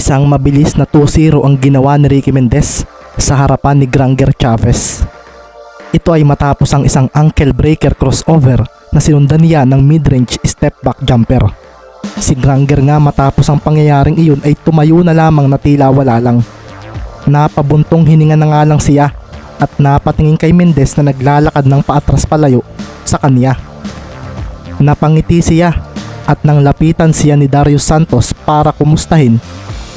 Isang mabilis na 2-0 ang ginawa ni Ricky Mendez sa harapan ni Granger Chavez. Ito ay matapos ang isang ankle breaker crossover na sinundan niya ng mid-range step back jumper. Si Granger nga matapos ang pangyayaring iyon ay tumayo na lamang na tila wala lang. Napabuntong hininga na nga lang siya at napatingin kay Mendez na naglalakad ng paatras palayo sa kanya. Napangiti siya at nang lapitan siya ni Darius Santos para kumustahin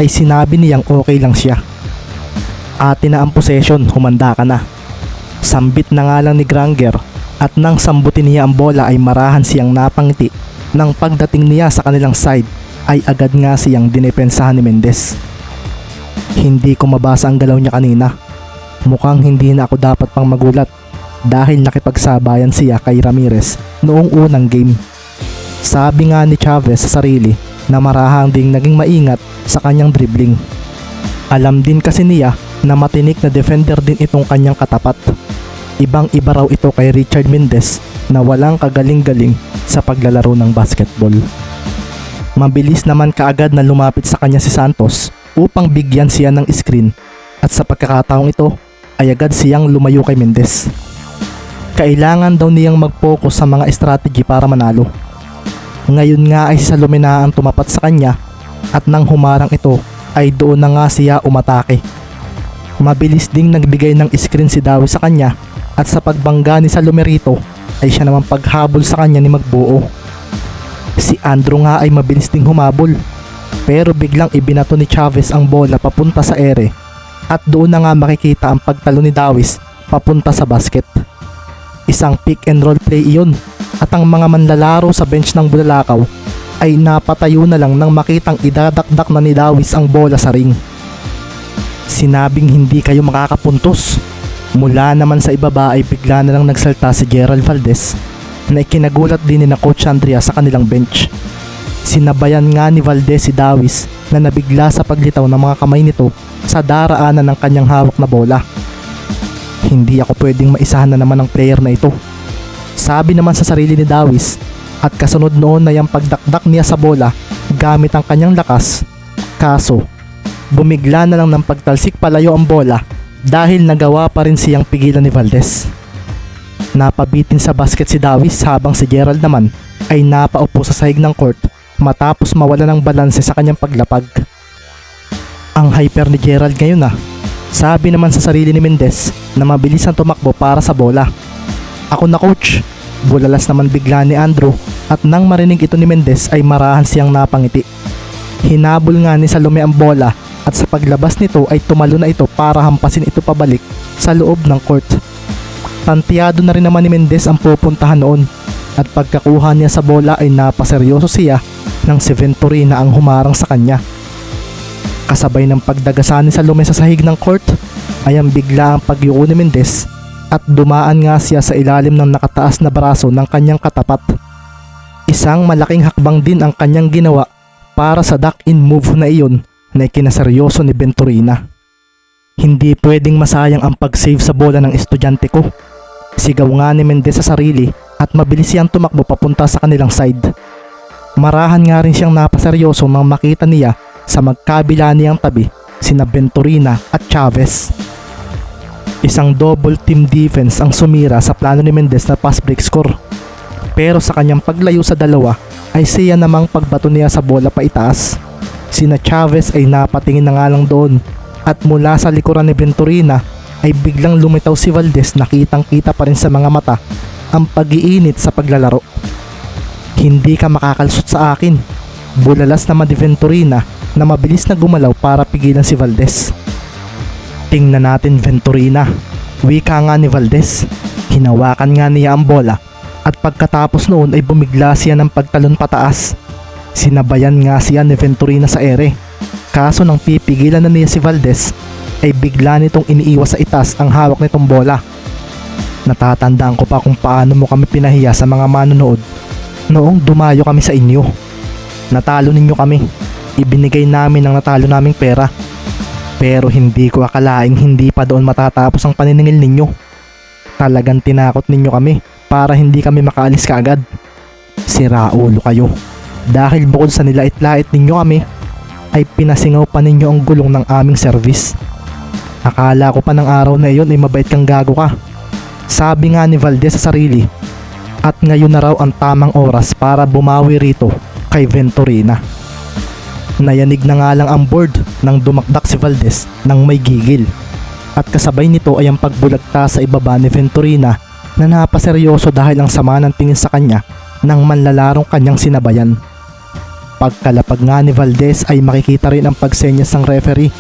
ay sinabi niyang okay lang siya. Ate na ang possession, humanda ka na. Sambit na nga lang ni Granger at nang sambutin niya ang bola ay marahan siyang napangiti nang pagdating niya sa kanilang side ay agad nga siyang dinepensahan ni Mendez. Hindi ko mabasa ang galaw niya kanina. Mukhang hindi na ako dapat pang magulat dahil nakipagsabayan siya kay Ramirez noong unang game. Sabi nga ni Chavez sa sarili na marahang ding naging maingat sa kanyang dribbling. Alam din kasi niya na matinik na defender din itong kanyang katapat. Ibang iba raw ito kay Richard Mendez na walang kagaling-galing sa paglalaro ng basketball. Mabilis naman kaagad na lumapit sa kanya si Santos upang bigyan siya ng screen at sa pagkakataong ito ay agad siyang lumayo kay Mendez. Kailangan daw niyang mag-focus sa mga strategy para manalo. Ngayon nga ay si Salomena ang tumapat sa kanya at nang humarang ito ay doon na nga siya umatake. Mabilis ding nagbigay ng screen si Dawi sa kanya at sa pagbangga ni Salomerito ay siya naman paghabol sa kanya ni Magbuo. Si Andrew nga ay mabilis ding humabol pero biglang ibinato ni Chavez ang bola papunta sa ere at doon na nga makikita ang pagtalo ni Dawis papunta sa basket. Isang pick and roll play iyon at ang mga manlalaro sa bench ng Bulalakaw ay napatayo na lang nang makitang idadakdak na ni Dawis ang bola sa ring. Sinabing hindi kayo makakapuntos. Mula naman sa ibaba ay bigla na lang nagsalta si Gerald Valdez na ikinagulat din ni na Coach Andrea sa kanilang bench. Sinabayan nga ni Valdez si Dawis na nabigla sa paglitaw ng mga kamay nito sa daraanan ng kanyang hawak na bola. Hindi ako pwedeng maisahan na naman ang player na ito. Sabi naman sa sarili ni Dawis at kasunod noon na yung pagdakdak niya sa bola gamit ang kanyang lakas. Kaso, bumigla na lang ng pagtalsik palayo ang bola dahil nagawa pa rin siyang pigilan ni Valdez. Napabitin sa basket si Dawis habang si Gerald naman ay napaupo sa sahig ng court matapos mawala ng balanse sa kanyang paglapag. Ang hyper ni Gerald ngayon ah. Sabi naman sa sarili ni Mendez na mabilis ang tumakbo para sa bola. Ako na coach. Bulalas naman bigla ni Andrew at nang marinig ito ni Mendez ay marahan siyang napangiti. Hinabol nga ni Salome ang bola at sa paglabas nito ay tumalo na ito para hampasin ito pabalik sa loob ng court. Tantiado na rin naman ni Mendez ang pupuntahan noon at pagkakuha niya sa bola ay napaseryoso siya ng si Venturina ang humarang sa kanya. Kasabay ng pagdagasan ni Salome sa sahig ng court ay ang bigla ang pagyuko ni Mendez at dumaan nga siya sa ilalim ng nakataas na braso ng kanyang katapat. Isang malaking hakbang din ang kanyang ginawa para sa duck-in move na iyon na ikinaseryoso ni Venturina. Hindi pwedeng masayang ang pag-save sa bola ng estudyante ko. Sigaw nga ni Mendez sa sarili at mabilis siyang tumakbo papunta sa kanilang side. Marahan nga rin siyang napaseryoso nang makita niya sa magkabila niyang tabi sina Venturina at Chavez. Isang double team defense ang sumira sa plano ni Mendez na pass break score. Pero sa kanyang paglayo sa dalawa ay siya namang pagbato niya sa bola pa itaas. Sina Chavez ay napatingin na nga lang doon at mula sa likuran ni Venturina ay biglang lumitaw si Valdez na kitang kita pa rin sa mga mata ang pag-iinit sa paglalaro. Hindi ka makakalsot sa akin. Bulalas naman ni Venturina na mabilis na gumalaw para pigilan si Valdez. Tingnan natin Venturina. Wika nga ni Valdez. Hinawakan nga niya ang bola at pagkatapos noon ay bumigla siya ng pagtalon pataas. Sinabayan nga siya ni Venturina sa ere. Kaso nang pipigilan na niya si Valdez ay bigla nitong iniiwas sa itas ang hawak nitong bola. Natatandaan ko pa kung paano mo kami pinahiya sa mga manonood noong dumayo kami sa inyo. Natalo ninyo kami. Ibinigay namin ang natalo naming pera. Pero hindi ko akalaing hindi pa doon matatapos ang paniningil ninyo. Talagang tinakot ninyo kami para hindi kami makaalis kaagad. Sira ulo kayo. Dahil bukod sa nilait-lait ninyo kami, ay pinasingaw pa ninyo ang gulong ng aming service. Akala ko pa ng araw na iyon ay mabait kang gago ka. Sabi nga ni Valdez sa sarili. At ngayon na raw ang tamang oras para bumawi rito kay Venturina. Nayanig na nga lang ang board nang dumakdak si Valdez nang may gigil. At kasabay nito ay ang pagbulagta sa ibaba ni Venturina na napaseryoso dahil ang sama ng tingin sa kanya ng manlalarong kanyang sinabayan. Pagkalapag nga ni Valdez ay makikita rin ang pagsenyas ng referee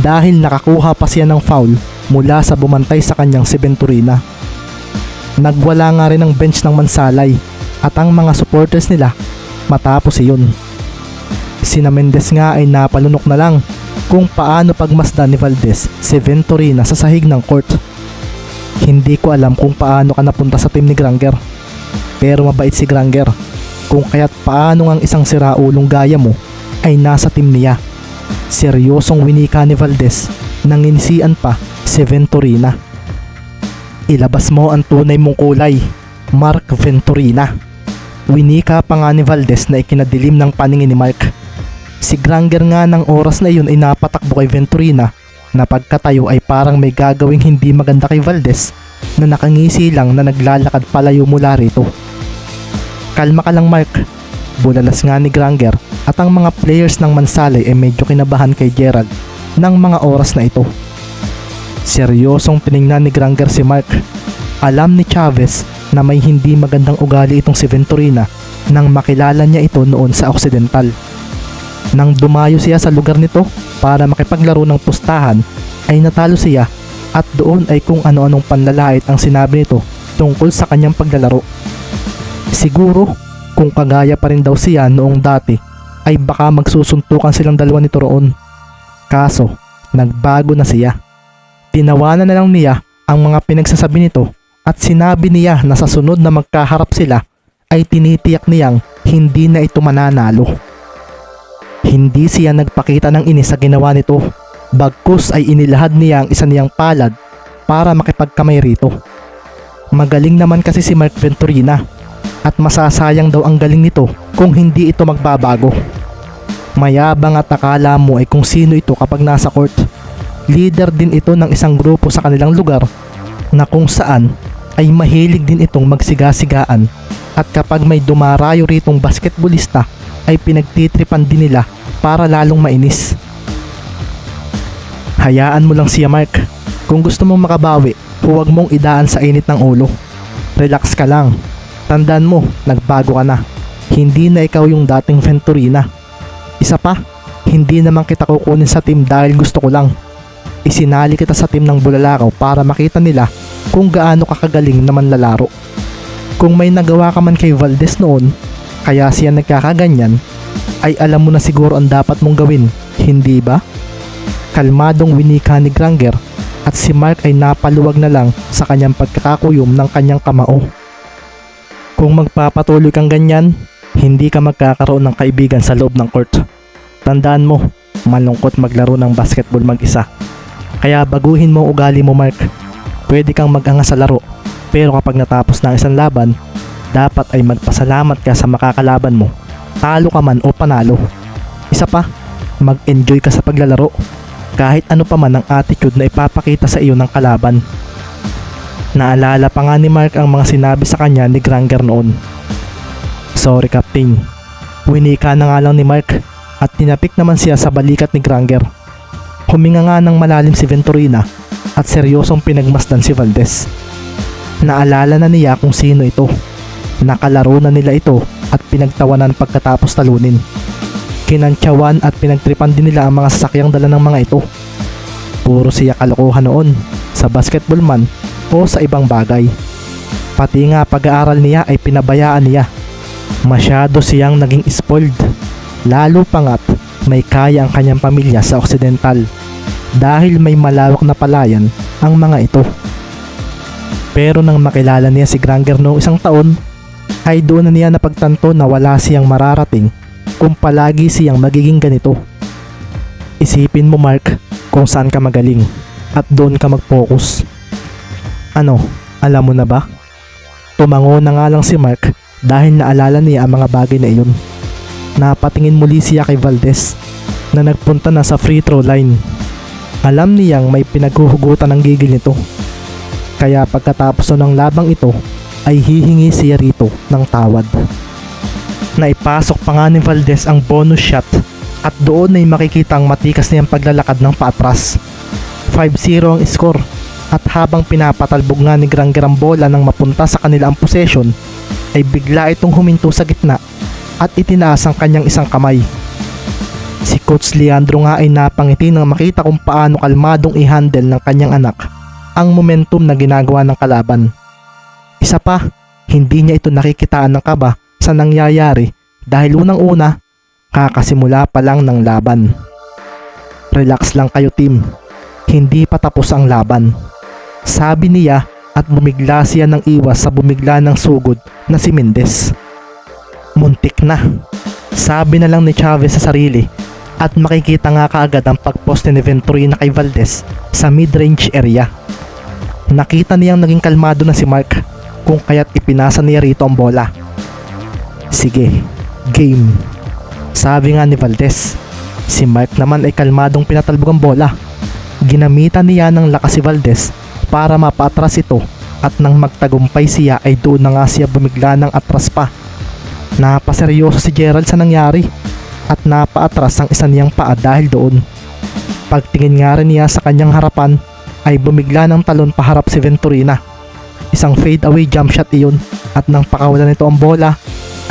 dahil nakakuha pa siya ng foul mula sa bumantay sa kanyang si Venturina. Nagwala nga rin ang bench ng Mansalay at ang mga supporters nila matapos iyon. Sina Mendez nga ay napalunok na lang kung paano pagmasdan ni Valdez si Venturina sa sahig ng court. Hindi ko alam kung paano ka napunta sa team ni Granger. Pero mabait si Granger. Kung kaya't paano ang isang siraulong gaya mo ay nasa team niya. Seryosong winika ni Valdez nang inisian pa si Venturina. Ilabas mo ang tunay mong kulay, Mark Venturina. Winika pa nga ni Valdez na ikinadilim ng paningin ni Mark. Si Granger nga ng oras na iyon ay napatakbo kay Venturina na pagkatayo ay parang may gagawing hindi maganda kay Valdez na nakangisi lang na naglalakad palayo mula rito. Kalma ka lang Mark. Bulalas nga ni Granger at ang mga players ng Mansalay ay medyo kinabahan kay Gerald ng mga oras na ito. Seryosong tiningnan ni Granger si Mark. Alam ni Chavez na may hindi magandang ugali itong si Venturina nang makilala niya ito noon sa Occidental. Nang dumayo siya sa lugar nito para makipaglaro ng pustahan ay natalo siya at doon ay kung ano-anong panlalait ang sinabi nito tungkol sa kanyang paglalaro. Siguro kung kagaya pa rin daw siya noong dati ay baka magsusuntukan silang dalawa nito roon. Kaso, nagbago na siya. Tinawanan na lang niya ang mga pinagsasabi nito at sinabi niya na sa sunod na magkaharap sila ay tinitiyak niyang hindi na ito mananalo. Hindi siya nagpakita ng inis sa ginawa nito. Bagkus ay inilahad niya ang isa niyang palad para makipagkamay rito. Magaling naman kasi si Mark Venturina at masasayang daw ang galing nito kung hindi ito magbabago. Mayabang at akala mo ay kung sino ito kapag nasa court. Leader din ito ng isang grupo sa kanilang lugar na kung saan ay mahilig din itong magsigasigaan at kapag may dumarayo ritong basketballista ay pinagtitripan din nila para lalong mainis. Hayaan mo lang siya Mark. Kung gusto mong makabawi, huwag mong idaan sa init ng ulo. Relax ka lang. Tandaan mo, nagbago ka na. Hindi na ikaw yung dating Venturina. Isa pa, hindi naman kita kukunin sa team dahil gusto ko lang. Isinali kita sa team ng Bulalakaw para makita nila kung gaano ka kagaling na manlalaro. Kung may nagawa ka man kay Valdez noon, kaya siya nagkakaganyan, ay alam mo na siguro ang dapat mong gawin, hindi ba? Kalmadong winika ni Granger at si Mark ay napaluwag na lang sa kanyang pagkakakuyom ng kanyang kamao. Kung magpapatuloy kang ganyan, hindi ka magkakaroon ng kaibigan sa loob ng court. Tandaan mo, malungkot maglaro ng basketball mag-isa. Kaya baguhin mo ugali mo Mark. Pwede kang mag-angas sa laro, pero kapag natapos na ang isang laban, dapat ay magpasalamat ka sa makakalaban mo. Talo ka man o panalo. Isa pa, mag-enjoy ka sa paglalaro. Kahit ano pa man ang attitude na ipapakita sa iyo ng kalaban. Naalala pa nga ni Mark ang mga sinabi sa kanya ni Granger noon. Sorry Captain. Winika na nga lang ni Mark at tinapik naman siya sa balikat ni Granger. Huminga nga ng malalim si Venturina at seryosong pinagmasdan si Valdez. Naalala na niya kung sino ito. Nakalaro na nila ito at pinagtawanan pagkatapos talunin. Kinantsawan at pinagtripan din nila ang mga sasakyang dala ng mga ito. Puro siya kalokohan noon sa basketball man o sa ibang bagay. Pati nga pag-aaral niya ay pinabayaan niya. Masyado siyang naging spoiled. Lalo pangat may kaya ang kanyang pamilya sa Occidental dahil may malawak na palayan ang mga ito. Pero nang makilala niya si Granger noong isang taon, ay doon na niya napagtanto na wala siyang mararating kung palagi siyang magiging ganito. Isipin mo Mark kung saan ka magaling at doon ka mag-focus. Ano, alam mo na ba? Tumango na nga lang si Mark dahil naalala niya ang mga bagay na iyon. Napatingin muli siya kay Valdez. na nagpunta na sa free throw line. Alam niyang may pinaghuhugutan ng gigil nito. Kaya pagkatapos ng labang ito ay hihingi siya rito ng tawad. Naipasok pa nga ni Valdez ang bonus shot at doon ay makikita ang matikas niyang paglalakad ng paatras. 5-0 ang score at habang pinapatalbog nga ni Granger ang bola nang mapunta sa kanila ang possession ay bigla itong huminto sa gitna at itinaas ang kanyang isang kamay. Si Coach Leandro nga ay napangiti nang makita kung paano kalmadong i-handle ng kanyang anak ang momentum na ginagawa ng kalaban. Isa pa, hindi niya ito nakikitaan ng kaba sa nangyayari dahil unang-una, kakasimula pa lang ng laban. Relax lang kayo team, hindi pa tapos ang laban. Sabi niya at bumigla siya ng iwas sa bumigla ng sugod na si Mendez. Muntik na. Sabi na lang ni Chavez sa sarili at makikita nga kaagad ang pagposte ni Venturina kay Valdez sa mid-range area. Nakita niyang naging kalmado na si Mark kung kaya't ipinasa niya rito ang bola. Sige, game. Sabi nga ni Valdez. Si Mark naman ay kalmadong pinatalbog ang bola. Ginamitan niya ng lakas si Valdez para mapatras ito at nang magtagumpay siya ay doon na nga siya bumigla ng atras pa. Napaseryoso si Gerald sa nangyari at napaatras ang isa niyang paa dahil doon. Pagtingin nga rin niya sa kanyang harapan ay bumigla ng talon paharap si Venturina. Isang fade away jump shot iyon at nang pakawalan nito ang bola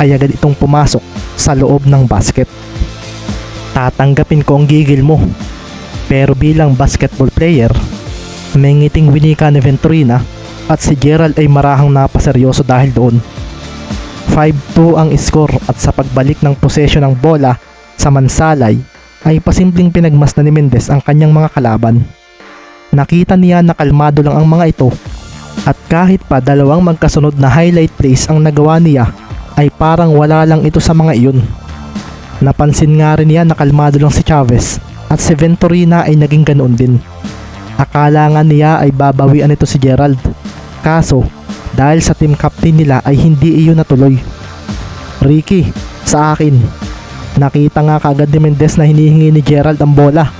ay agad itong pumasok sa loob ng basket. Tatanggapin ko ang gigil mo. Pero bilang basketball player, may ngiting winika ni Venturina at si Gerald ay marahang napaseryoso dahil doon. 5-2 ang score at sa pagbalik ng posesyon ng bola sa Mansalay ay pasimpleng pinagmasdan ni Mendez ang kanyang mga kalaban. Nakita niya na kalmado lang ang mga ito at kahit pa dalawang magkasunod na highlight plays ang nagawa niya ay parang wala lang ito sa mga iyon. Napansin nga rin niya na kalmado lang si Chavez at si Venturina ay naging ganoon din. Akala nga niya ay babawian ito si Gerald. Kaso, dahil sa team captain nila ay hindi iyon natuloy. Ricky, sa akin. Nakita nga kagad ni Mendez na hinihingi ni Gerald ang bola.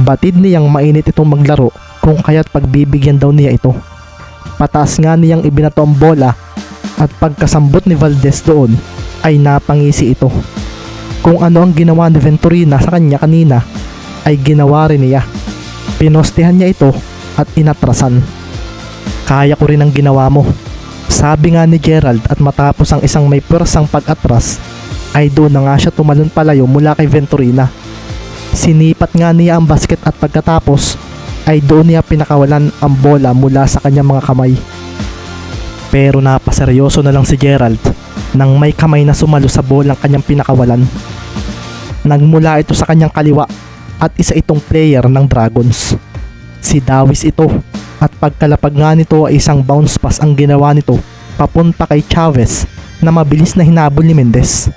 Batid niyang mainit itong maglaro kung kaya't pagbibigyan daw niya ito. Pataas nga niyang ibinato ang bola at pagkasambot ni Valdez doon ay napangisi ito. Kung ano ang ginawa ni Venturina sa kanya kanina ay ginawa rin niya. Pinostehan niya ito at inatrasan. Kaya ko rin ang ginawa mo. Sabi nga ni Gerald at matapos ang isang may pwersang pag-atras ay doon na nga siya tumalon palayo mula kay Venturina. Sinipat nga niya ang basket at pagkatapos ay doon niya pinakawalan ang bola mula sa kanyang mga kamay. Pero napaseryoso na lang si Gerald nang may kamay na sumalo sa bolang kanyang pinakawalan. Nagmula ito sa kanyang kaliwa at isa itong player ng Dragons. Si Dawis ito at pagkalapag nga nito ay isang bounce pass ang ginawa nito papunta kay Chavez na mabilis na hinabol ni Mendez.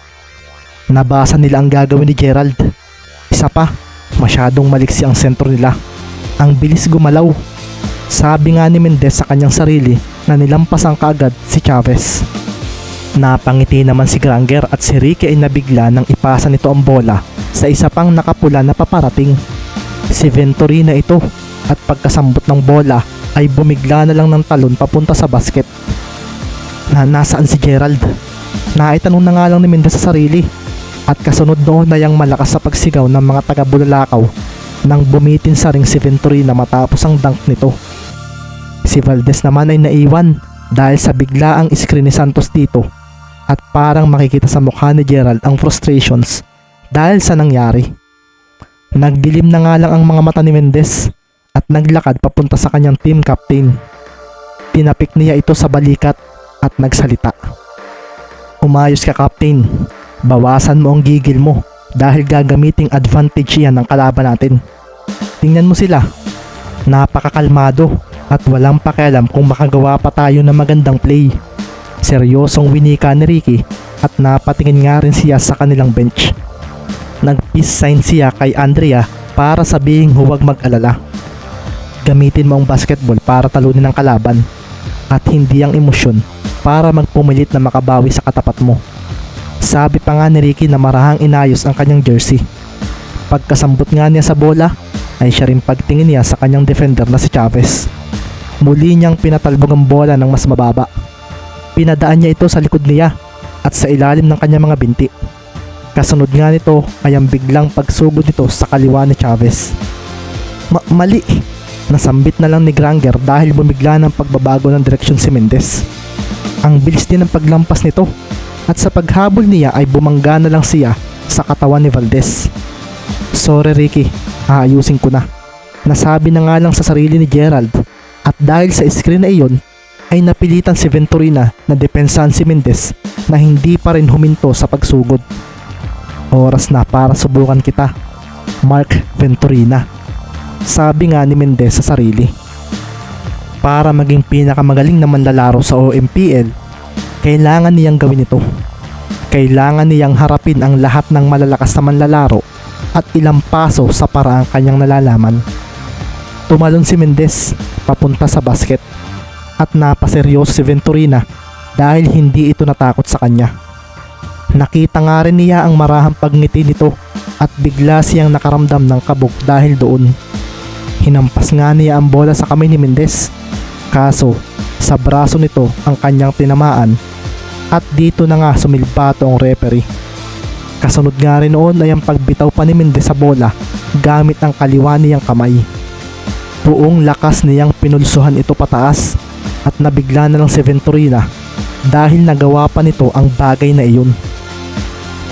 Nabasa nila ang gagawin ni Gerald. Isa pa, masyadong maliksi ang sentro nila. Ang bilis gumalaw. Sabi nga ni Mendez sa kanyang sarili na nilampasan kaagad si Chavez. Napangiti naman si Granger at si Ricky ay nabigla nang ipasa nito ang bola sa isa pang nakapula na paparating. Si Venturina ito at pagkasambot ng bola ay bumigla na lang ng talon papunta sa basket. Na nasaan si Gerald? Naitanong na nga lang ni Mendez sa sarili at kasunod noon na yung malakas sa pagsigaw ng mga taga-Bulalakaw nang bumitin sa ring si Venturina matapos ang dunk nito. Si Valdez naman ay naiwan dahil sa biglaang screen ni Santos dito at parang makikita sa mukha ni Gerald ang frustrations dahil sa nangyari. Nagdilim na nga lang ang mga mata ni Mendez at naglakad papunta sa kanyang team captain. Tinapik niya ito sa balikat at nagsalita. Umayos ka captain, bawasan mo ang gigil mo dahil gagamiting advantage yan ng kalaban natin. Tingnan mo sila, napakakalmado at walang pakialam kung makagawa pa tayo ng magandang play. Seryosong winika ni Ricky at napatingin nga rin siya sa kanilang bench. Nag-peace sign siya kay Andrea para sabihing huwag mag-alala. Gamitin mo ang basketball para talunin ang kalaban at hindi ang emosyon para magpumilit na makabawi sa katapat mo. Sabi pa nga ni Ricky na marahang inayos ang kanyang jersey. Pagkasambot nga niya sa bola, ay siya rin pagtingin niya sa kanyang defender na si Chavez. Muli niyang pinatalbog ang bola ng mas mababa. Pinadaan niya ito sa likod niya at sa ilalim ng kanyang mga binti. Kasunod nga nito ay ang biglang pagsugod nito sa kaliwa ni Chavez. Ma- mali! Nasambit na lang ni Granger dahil bumigla ng pagbabago ng direksyon si Mendez. Ang bilis din ng paglampas nito at sa paghabol niya ay bumangga na lang siya sa katawan ni Valdez. Sorry Ricky, aayusin ko na. Nasabi na nga lang sa sarili ni Gerald at dahil sa screen na iyon ay napilitan si Venturina na depensahan si Mendez na hindi pa rin huminto sa pagsugod. Oras na para subukan kita. Mark Venturina. Sabi nga ni Mendez sa sarili. Para maging pinakamagaling na manlalaro sa OMPL, kailangan niyang gawin ito. Kailangan niyang harapin ang lahat ng malalakas na manlalaro at ilang paso sa paraang kanyang nalalaman. Tumalon si Mendez papunta sa basket at napaseryoso si Venturina dahil hindi ito natakot sa kanya. Nakita nga rin niya ang marahang pagngiti nito at bigla siyang nakaramdam ng kabog dahil doon. Hinampas nga niya ang bola sa kamay ni Mendez. Kaso, sa braso nito ang kanyang tinamaan at dito na nga sumilbato ang referee. Kasunod nga rin noon ay ang pagbitaw pa ni Mendez sa bola gamit ang kaliwa niyang kamay. Buong lakas niyang pinulsuhan ito pataas at nabigla na lang si Venturina dahil nagawa pa nito ang bagay na iyon.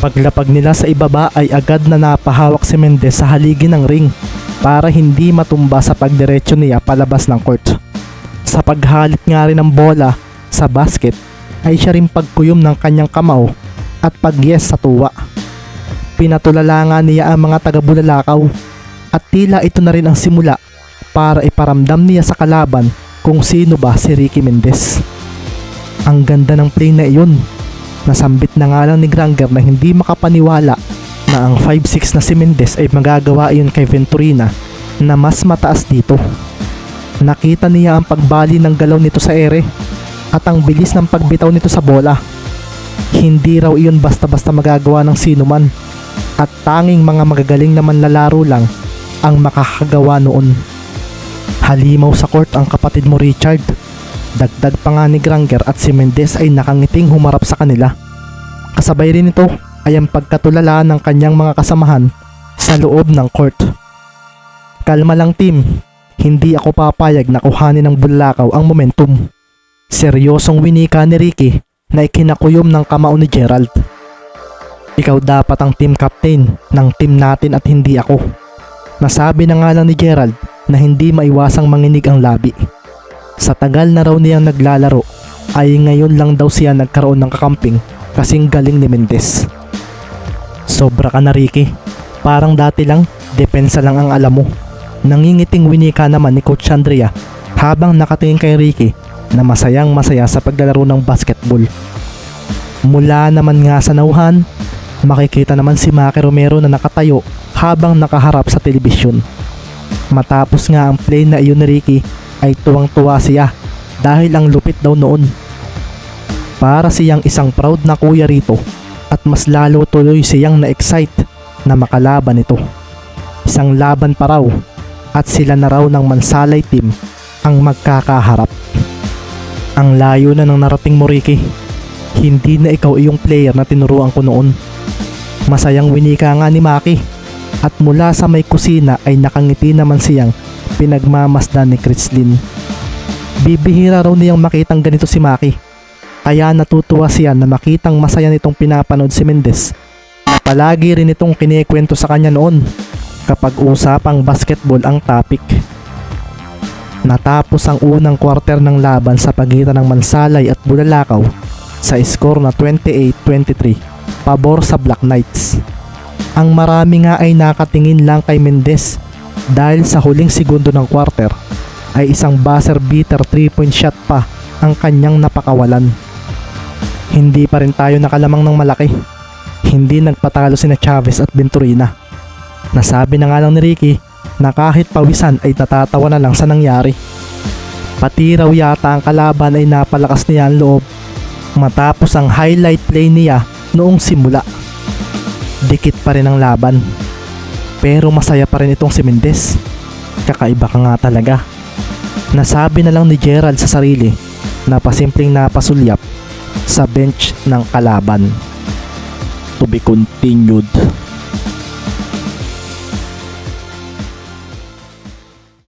Paglapag nila sa ibaba ay agad na napahawak si Mendez sa haligi ng ring para hindi matumba sa pagdiretso niya palabas ng court. Sa paghalit nga rin ng bola sa basket ay siya rin pagkuyom ng kanyang kamao at pagyes sa tuwa. Pinatulala nga niya ang mga taga-bulalakaw at tila ito na rin ang simula para iparamdam niya sa kalaban kung sino ba si Ricky Mendez. Ang ganda ng play na iyon. Nasambit na nga lang ni Granger na hindi makapaniwala na ang 5'6 na si Mendez ay magagawa iyon kay Venturina na mas mataas dito. Nakita niya ang pagbali ng galaw nito sa ere at ang bilis ng pagbitaw nito sa bola. Hindi raw iyon basta-basta magagawa ng sino man at tanging mga magagaling na manlalaro lang ang makakagawa noon. Halimaw sa court ang kapatid mo Richard. Dagdag pa nga ni Granger at si Mendez ay nakangiting humarap sa kanila. Kasabay rin ito ay ang pagkatulala ng kanyang mga kasamahan sa loob ng court. Kalma lang team, hindi ako papayag na kuhanin ng bulakaw ang momentum. Seryosong winika ni Ricky na ikinakuyom ng kamao ni Gerald. Ikaw dapat ang team captain ng team natin at hindi ako. Nasabi na nga lang ni Gerald na hindi maiwasang manginig ang labi. Sa tagal na raw niyang naglalaro ay ngayon lang daw siya nagkaroon ng kakamping kasing galing ni Mendez. Sobra ka na Ricky. Parang dati lang, depensa lang ang alam mo. Nangingiting winika naman ni Coach Andrea habang nakatingin kay Ricky na masayang masaya sa paglalaro ng basketball. Mula naman nga sa nauhan, makikita naman si Maki Romero na nakatayo habang nakaharap sa telebisyon. Matapos nga ang play na iyon ni Ricky ay tuwang-tuwa siya dahil ang lupit daw noon. Para siyang isang proud na kuya rito at mas lalo tuloy siyang na-excite na makalaban ito. Isang laban pa raw at sila na raw ng Mansalay team ang magkakaharap. Ang layo na ng narating mo Ricky. Hindi na ikaw iyong player na tinuruan ko noon. Masayang winika nga ni Maki at mula sa may kusina ay nakangiti naman siyang pinagmamasdan ni Crislin. Bibihira raw niyang makitang ganito si Maki. Kaya natutuwa siya na makitang masaya nitong pinapanood si Mendez. Palagi rin itong kinikwento sa kanya noon kapag usapang basketball ang topic. Natapos ang unang quarter ng laban sa pagitan ng Mansalay at Bulalakaw sa score na 28-23 pabor sa Black Knights. Ang marami nga ay nakatingin lang kay Mendez dahil sa huling segundo ng quarter ay isang buzzer beater 3 point shot pa ang kanyang napakawalan. Hindi pa rin tayo nakalamang ng malaki. Hindi nagpatalo sina Chavez at Venturina. Nasabi na nga lang ni Ricky na kahit pawisan ay natatawa na lang sa nangyari. Pati raw yata ang kalaban ay napalakas niya ang loob matapos ang highlight play niya noong simula. Dikit pa rin ang laban. Pero masaya pa rin itong si Mendez. Kakaiba ka nga talaga. Nasabi na lang ni Gerald sa sarili na pasimpleng napasulyap sa bench ng kalaban. To be continued.